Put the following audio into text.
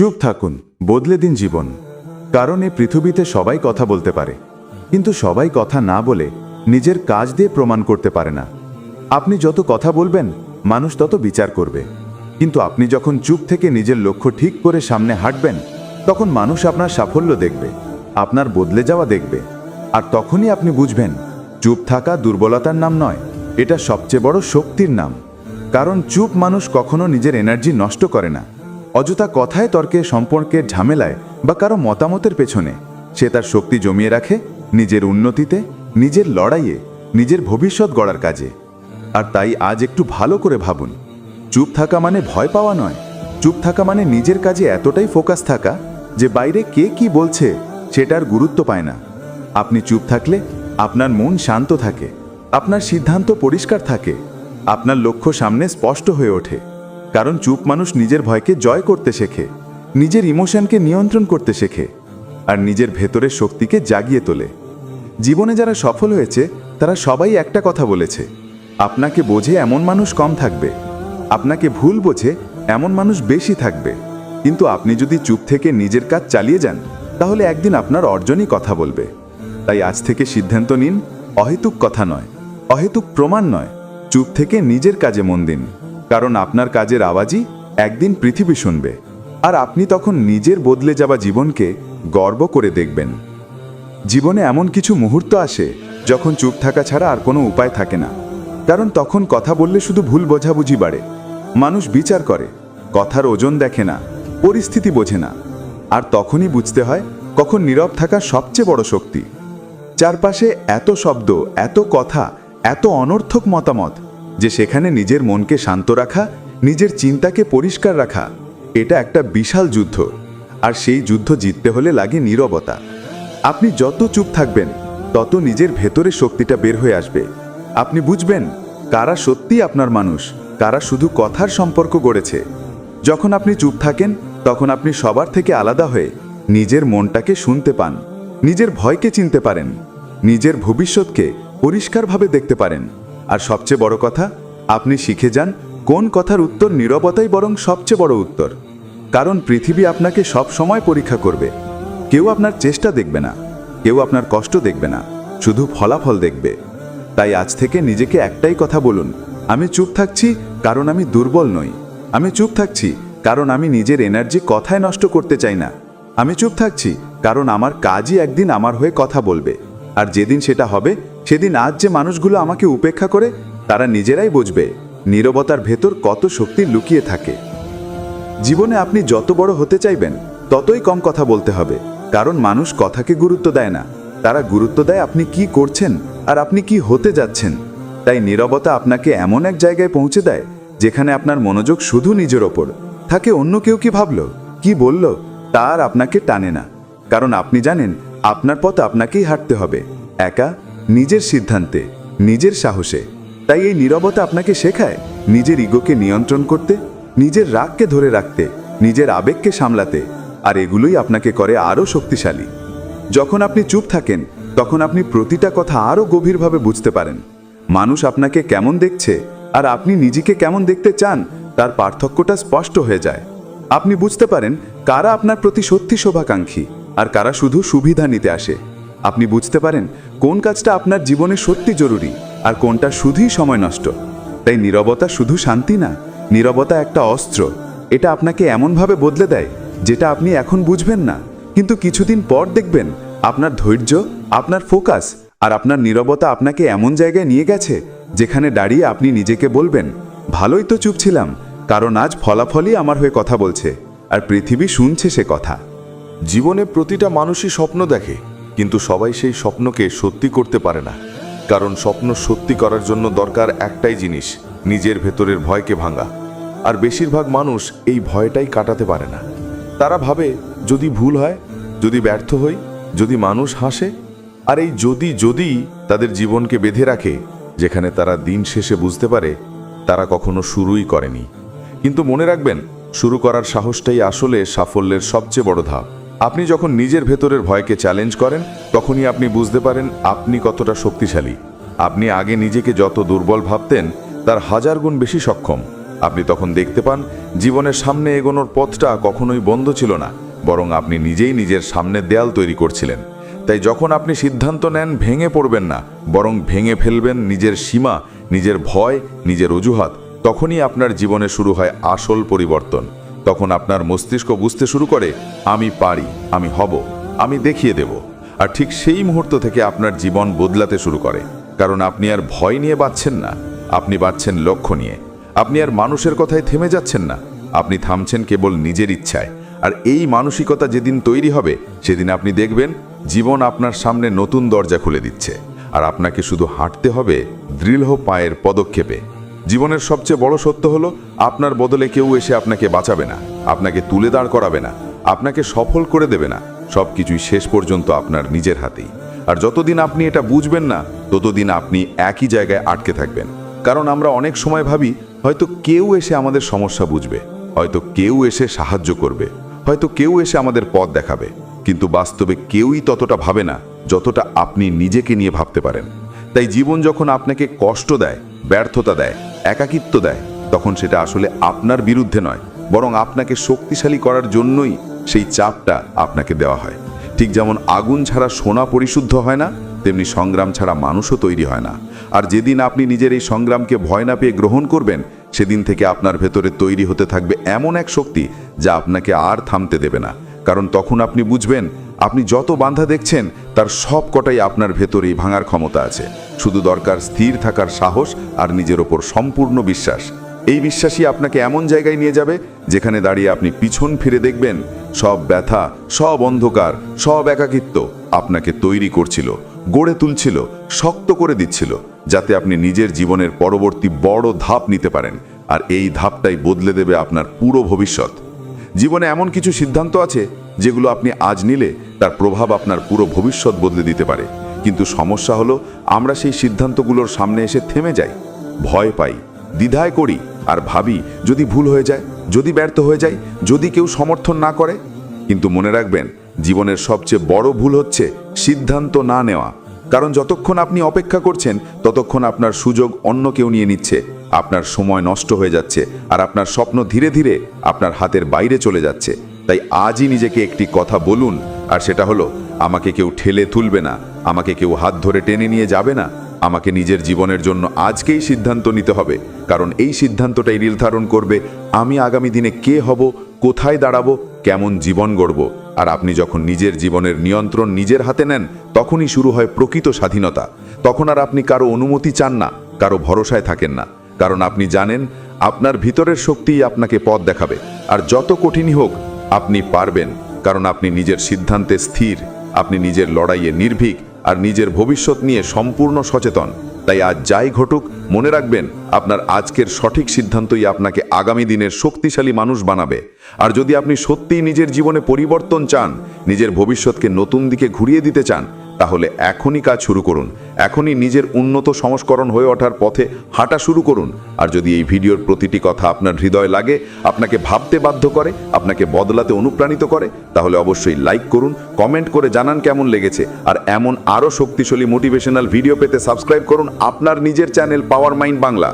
চুপ থাকুন, বদলে দিন জীবন। কারণ এই পৃথিবীতে সবাই কথা বলতে পারে। কিন্তু সবাই কথা না বলে নিজের কাজ দিয়ে প্রমাণ করতে পারে না। আপনি যত কথা বলবেন, মানুষ তত বিচার করবে। কিন্তু আপনি যখন চুপ থেকে নিজের লক্ষ্য ঠিক করে সামনে হাঁটবেন, তখন মানুষ আপনার সাফল্য দেখবে, আপনার বদলে যাওয়া দেখবে। আর তখনই আপনি বুঝবেন, চুপ থাকা দুর্বলতার নাম নয়, এটা সবচেয়ে বড় শক্তির নাম। কারণ চুপ মানুষ কখনো নিজের এনার্জি নষ্ট করে না। অযথা কথায় তর্কে সম্পর্কের ঝামেলায় বা কারও মতামতের পেছনে, সে তার শক্তি জমিয়ে রাখে নিজের উন্নতিতে, নিজের লড়াইয়ে, নিজের ভবিষ্যৎ গড়ার কাজে। আর তাই আজ একটু ভালো করে ভাবুন, চুপ থাকা মানে ভয় পাওয়া নয়, চুপ থাকা মানে নিজের কাজে এতটাই ফোকাস থাকা যে বাইরে কে কি বলছে সেটার গুরুত্ব পায় না। আপনি চুপ থাকলে আপনার মন শান্ত থাকে, আপনার সিদ্ধান্ত পরিষ্কার থাকে, আপনার লক্ষ্য সামনে স্পষ্ট হয়ে ওঠে। কারণ চুপ মানুষ নিজের ভয়কে জয় করতে শেখে, নিজের ইমোশনকে নিয়ন্ত্রণ করতে শেখে, আর নিজের ভেতরের শক্তিকে জাগিয়ে তোলে। জীবনে যারা সফল হয়েছে, তারা সবাই একটা কথা বলেছে, আপনাকে বোঝে এমন মানুষ কম থাকবে, আপনাকে ভুল বোঝে এমন মানুষ বেশি থাকবে। কিন্তু আপনি যদি চুপ থেকে নিজের কাজ চালিয়ে যান, তাহলে একদিন আপনার অর্জনই কথা বলবে। তাই আজ থেকে সিদ্ধান্ত নিন, অহেতুক কথা নয়, অহেতুক প্রমাণ নয়, চুপ থেকে নিজের কাজে মন দিন। কারণ আপনার কাজের আওয়াজই একদিন পৃথিবী শুনবে। আর আপনি তখন নিজের বদলে যাওয়া জীবনকে গর্ব করে দেখবেন। জীবনে এমন কিছু মুহূর্ত আসে যখন চুপ থাকা ছাড়া আর কোনো উপায় থাকে না। কারণ তখন কথা বললে শুধু ভুল বোঝাবুঝি বাড়ে। মানুষ বিচার করে, কথার ওজন দেখে না, পরিস্থিতি বোঝে না। আর তখনই বুঝতে হয়, কখন নীরব থাকা সবচেয়ে বড় শক্তি। চারপাশে এত শব্দ, এত কথা, এত অনর্থক মতামত যে সেখানে নিজের মনকে শান্ত রাখা, নিজের চিন্তাকে পরিষ্কার রাখা, এটা একটা বিশাল যুদ্ধ। আর সেই যুদ্ধ জিততে হলে লাগে নীরবতা। আপনি যত চুপ থাকবেন, তত নিজের ভেতরে শক্তিটা বের হয়ে আসবে। আপনি বুঝবেন, কারা সত্যি আপনার মানুষ, কারা শুধু কথার সম্পর্ক গড়েছে। যখন আপনি চুপ থাকেন, তখন আপনি সবার থেকে আলাদা হয়ে নিজের মনটাকে শুনতে পান, নিজের ভয়কে চিনতে পারেন, নিজের ভবিষ্যৎকে পরিষ্কারভাবে দেখতে পারেন। আর সবচেয়ে বড় কথা, আপনি শিখে যান কোন কথার উত্তর নীরবতাই বরং সবচেয়ে বড় উত্তর। কারণ পৃথিবী আপনাকে সব সময় পরীক্ষা করবে। কেউ আপনার চেষ্টা দেখবে না, কেউ আপনার কষ্ট দেখবে না, শুধু ফলাফল দেখবে। তাই আজ থেকে নিজেকে একটাই কথা বলুন, আমি চুপ থাকছি কারণ আমি দুর্বল নই। আমি চুপ থাকছি কারণ আমি নিজের এনার্জি কথায় নষ্ট করতে চাই না। আমি চুপ থাকছি কারণ আমার কাজই একদিন আমার হয়ে কথা বলবে। আর যেদিন সেটা হবে সেদিন আজ যে মানুষগুলো আমাকে উপেক্ষা করে, তারা নিজেরাই বুঝবে নীরবতার ভেতর কত শক্তি লুকিয়ে থাকে। জীবনে আপনি যত বড় হতে চাইবেন, ততই কম কথা বলতে হবে, কারণ মানুষ কথাকে গুরুত্ব দেয় না। তারা গুরুত্ব দেয় আপনি কি করছেন আর আপনি কি হতে যাচ্ছেন। তাই নীরবতা আপনাকে এমন এক জায়গায় পৌঁছে দেয়, যেখানে আপনার মনোযোগ শুধু নিজের ওপর। থাকে অন্য কেউ কি ভাবল, কি বলল তার আপনাকে টানে না। কারণ আপনি জানেন, আপনার পথ আপনাকেই হাঁটতে হবে, একা নিজের সিদ্ধান্তে, নিজের সাহসে। তাই এই নীরবতা আপনাকে শেখায় নিজের ইগোকে নিয়ন্ত্রণ করতে, নিজের রাগকে ধরে রাখতে, নিজের আবেগকে সামলাতে, আর এগুলোই আপনাকে করে আরও শক্তিশালী। যখন আপনি চুপ থাকেন, তখন আপনি প্রতিটা কথা আরও গভীরভাবে বুঝতে পারেন। মানুষ আপনাকে কেমন দেখছে, আর আপনি নিজেকে কেমন দেখতে চান, তার পার্থক্যটা স্পষ্ট হয়ে যায়। আপনি বুঝতে পারেন কারা আপনার প্রতি সত্যি শোভাকাঙ্ক্ষী, আর কারা শুধু সুবিধা নিতে আসে। আপনি বুঝতে পারেন কোন কাজটা আপনার জীবনে সত্যি জরুরি আর কোনটা শুধুই সময় নষ্ট। তাই নীরবতা শুধু শান্তি না, নীরবতা একটা অস্ত্র। এটা আপনাকে এমনভাবে বদলে দেয় যেটা আপনি এখন বুঝবেন না। কিন্তু কিছুদিন পর দেখবেন আপনার ধৈর্য, আপনার ফোকাস আর আপনার নীরবতা আপনাকে এমন জায়গায় নিয়ে গেছে যেখানে দাঁড়িয়ে আপনি নিজেকে বলবেন, ভালোই তো চুপ ছিলাম, কারণ আজ ফলাফলই আমার হয়ে কথা বলছে আর পৃথিবী শুনছে সে কথা। জীবনে প্রতিটা মানুষই স্বপ্ন দেখে কিন্তু সবাই সেই স্বপ্নকে সত্যি করতে পারে না। কারণ স্বপ্ন সত্যি করার জন্য দরকার একটাই জিনিস, নিজের ভেতরের ভয়কে ভাঙা। আর বেশিরভাগ মানুষ এই ভয়টাই কাটাতে পারে না। তারা ভাবে, যদি ভুল হয়, যদি ব্যর্থ হই, যদি মানুষ হাসে, আর এই যদি যদি তাদের জীবনকে বেঁধে রাখে, যেখানে তারা দিন শেষে বুঝতে পারে, তারা কখনো শুরুই করেনি। কিন্তু মনে রাখবেন, শুরু করার সাহসটাই আসলে সাফল্যের সবচেয়ে বড় ধাপ। আপনি যখন নিজের ভেতরের ভয়কে চ্যালেঞ্জ করেন, তখনই আপনি বুঝতে পারেন আপনি কতটা শক্তিশালী। আপনি আগে নিজেকে যত দুর্বল ভাবতেন, তার হাজার গুণ বেশি সক্ষম। আপনি তখন দেখতে পান, জীবনের সামনে এগোনোর পথটা কখনোই বন্ধ ছিল না, বরং আপনি নিজেই নিজের সামনে দেয়াল তৈরি করছিলেন। তাই যখন আপনি সিদ্ধান্ত নেন, ভেঙে পড়বেন না, বরং ভেঙে ফেলবেন নিজের সীমা, নিজের ভয়, নিজের অজুহাত, তখনই আপনার জীবনে শুরু হয় আসল পরিবর্তন। তখন আপনার মস্তিষ্ক বুঝতে শুরু করে, আমি পারি, আমি হব, আমি দেখিয়ে দেব। আর ঠিক সেই মুহূর্ত থেকে আপনার জীবন বদলাতে শুরু করে। কারণ আপনি আর ভয় নিয়ে বাঁচছেন না, আপনি বাঁচছেন লক্ষ্য নিয়ে। আপনি আর মানুষের কথায় থেমে যাচ্ছেন না, আপনি থামছেন কেবল নিজের ইচ্ছায়। আর এই মানসিকতা যেদিন তৈরি হবে, সেদিন আপনি দেখবেন জীবন আপনার সামনে নতুন দরজা খুলে দিচ্ছে। আর আপনাকে শুধু হাঁটতে হবে দৃঢ় পায়ের পদক্ষেপে। জীবনের সবচেয়ে বড় সত্য হলো, আপনার বদলে কেউ এসে আপনাকে বাঁচাবে না, আপনাকে তুলে দাঁড় করাবে না, আপনাকে সফল করে দেবে না। সবকিছুই শেষ পর্যন্ত আপনার নিজের হাতেই। আর যতদিন আপনি এটা বুঝবেন না, ততদিন আপনি একই জায়গায় আটকে থাকবেন। কারণ আমরা অনেক সময় ভাবি, হয়তো কেউ এসে আমাদের সমস্যা বুঝবে, হয়তো কেউ এসে সাহায্য করবে, হয়তো কেউ এসে আমাদের পথ দেখাবে। কিন্তু বাস্তবে কেউই ততটা ভাবে না, যতটা আপনি নিজেকে নিয়ে ভাবতে পারেন। তাই জীবন যখন আপনাকে কষ্ট দেয়, ব্যর্থতা দেয় একাকিত্ব দেয়, তখন সেটা আসলে আপনার বিরুদ্ধে নয়, বরং আপনাকে শক্তিশালী করার জন্যই সেই চাপটা আপনাকে দেওয়া হয়। ঠিক যেমন আগুন ছাড়া সোনা পরিশুদ্ধ হয় না, তেমনি সংগ্রাম ছাড়া মানুষও তৈরি হয় না। আর যেদিন আপনি নিজের এই সংগ্রামকে ভয় না পেয়ে গ্রহণ করবেন, সেদিন থেকে আপনার ভেতরে তৈরি হতে থাকবে এমন এক শক্তি যা আপনাকে আর থামতে দেবে না। কারণ তখন আপনি বুঝবেন, আপনি যত বাধা দেখছেন, তার সব কটাই আপনার ভেতরেই ভাঙার ক্ষমতা আছে। শুধু দরকার স্থির থাকার সাহস আর নিজের ওপর সম্পূর্ণ বিশ্বাস। এই বিশ্বাসই আপনাকে এমন জায়গায় নিয়ে যাবে, যেখানে দাঁড়িয়ে আপনি পিছন ফিরে দেখবেন, সব ব্যথা, সব অন্ধকার, সব একাকিত্ব আপনাকে তৈরি করছিল, গড়ে তুলছিল, শক্ত করে দিচ্ছিল, যাতে আপনি নিজের জীবনের পরবর্তী বড় ধাপ নিতে পারেন, আর এই ধাপটাই বদলে দেবে আপনার পুরো ভবিষ্যৎ। জীবনে এমন কিছু সিদ্ধান্ত আছে, যেগুলো আপনি আজ নিলে তার প্রভাব আপনার পুরো ভবিষ্যৎ বদলে দিতে পারে। কিন্তু সমস্যা হলো, আমরা সেই সিদ্ধান্তগুলোর সামনে এসে থেমে যাই, ভয় পাই, দ্বিধায় করি, আর ভাবি, যদি ভুল হয়ে যায়, যদি ব্যর্থ হয়ে যায়, যদি কেউ সমর্থন না করে। কিন্তু মনে রাখবেন, জীবনের সবচেয়ে বড় ভুল হচ্ছে সিদ্ধান্ত না নেওয়া। কারণ যতক্ষণ আপনি অপেক্ষা করছেন, ততক্ষণ আপনার সুযোগ অন্য কেউ নিয়ে নিচ্ছে। আপনার সময় নষ্ট হয়ে যাচ্ছে, আর আপনার স্বপ্ন ধীরে ধীরে আপনার হাতের বাইরে চলে যাচ্ছে। তাই আজই নিজেকে একটি কথা বলুন, আর সেটা হলো, আমাকে কেউ ঠেলে তুলবে না। আমাকে কেউ হাত ধরে টেনে নিয়ে যাবে না। আমাকে নিজের জীবনের জন্য আজকেই সিদ্ধান্ত নিতে হবে, কারণ এই সিদ্ধান্তটাই নির্ধারণ করবে আমি আগামী দিনে কে হব, কোথায় দাঁড়াবো, কেমন জীবন গড়ব। আর আপনি যখন নিজের জীবনের নিয়ন্ত্রণ নিজের হাতে নেন, তখনই শুরু হয় প্রকৃত স্বাধীনতা। তখন আর আপনি কারও অনুমতি চান না, কারও ভরসায় থাকেন না, কারণ আপনি জানেন আপনার ভিতরের শক্তিই আপনাকে পথ দেখাবে। আর যত কঠিনই হোক, আপনি পারবেন, কারণ আপনি নিজের সিদ্ধান্তে স্থির, আপনি নিজের লড়াইয়ে নির্ভীক। আর নিজের ভবিষ্যৎ নিয়ে সম্পূর্ণ সচেতন। তাই আজ যাই ঘটুক, মনে রাখবেন, আপনার আজকের সঠিক সিদ্ধান্তই আপনাকে আগামী দিনের শক্তিশালী মানুষ বানাবে। আর যদি আপনি সত্যিই নিজের জীবনে পরিবর্তন চান, নিজের ভবিষ্যৎকে নতুন দিকে ঘুরিয়ে দিতে চান, তাহলে এখনই কাজ শুরু করুন। এখনই নিজের উন্নত সংস্করণ হয়ে ওঠার পথে হাঁটা শুরু করুন। আর যদি এই ভিডিওর প্রতিটি কথা আপনার হৃদয় লাগে, আপনাকে ভাবতে বাধ্য করে, আপনাকে বদলাতে অনুপ্রাণিত করে, তাহলে অবশ্যই লাইক করুন, কমেন্ট করে জানান কেমন লেগেছে। আর এমন আরও শক্তিশালী মোটিভেশনাল ভিডিও পেতে সাবস্ক্রাইব করুন আপনার নিজের চ্যানেল পাওয়ার মাইন্ড বাংলা।